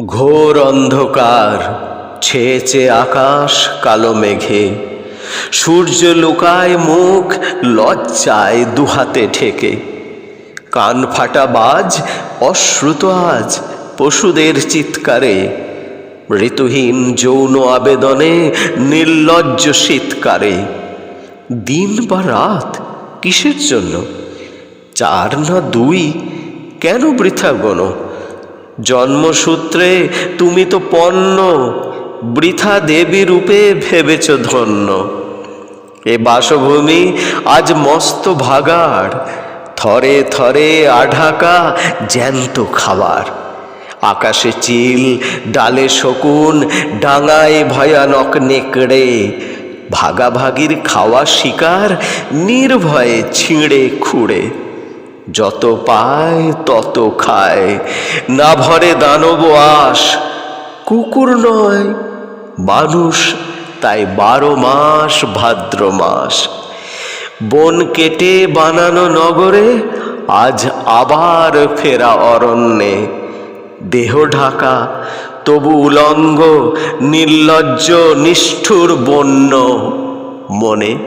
ঘোর অন্ধকার ছেয়েছে আকাশ কালো মেঘে। সূর্য লুকায় মুখ, লজ্জায় দুহাতে ঠেকে। কান ফাটা বাজ, অশ্রুত আজ পশুদের চিৎকারে। ঋতুহীন যৌন আবেদনে, নির্লজ্জ শীতকারে। দিন বা রাত কিসের জন্য? চার না দুই কেন বৃথা গণ জন্মসূত্রে তুমি তো পণ্য, বৃথা দেবী রূপে ভেবেছ ধন্য। এ বাসভূমি আজ মস্ত ভাগাড়, থরে থরে আঢাকা জ্যান্ত খাবার। আকাশে চিল, ডালে শকুন, ডাঙায় ভয়ানক নেকড়ে, ভাগাভাগির খাওয়া শিকার, নির্ভয়ে ছিঁড়ে খুঁড়ে। যত পায় তত খায়। না ভরে দানব আস কুকুর নয়, মানুষ তাই বারো মাস ভাদ্র মাস। বন কেটে বানানো নগরে আজ আবার ফেরা অরণ্যে। দেহ ঢাকা, তবু উলঙ্গ, নির্লজ্জ, নিষ্ঠুর বন্য মনে।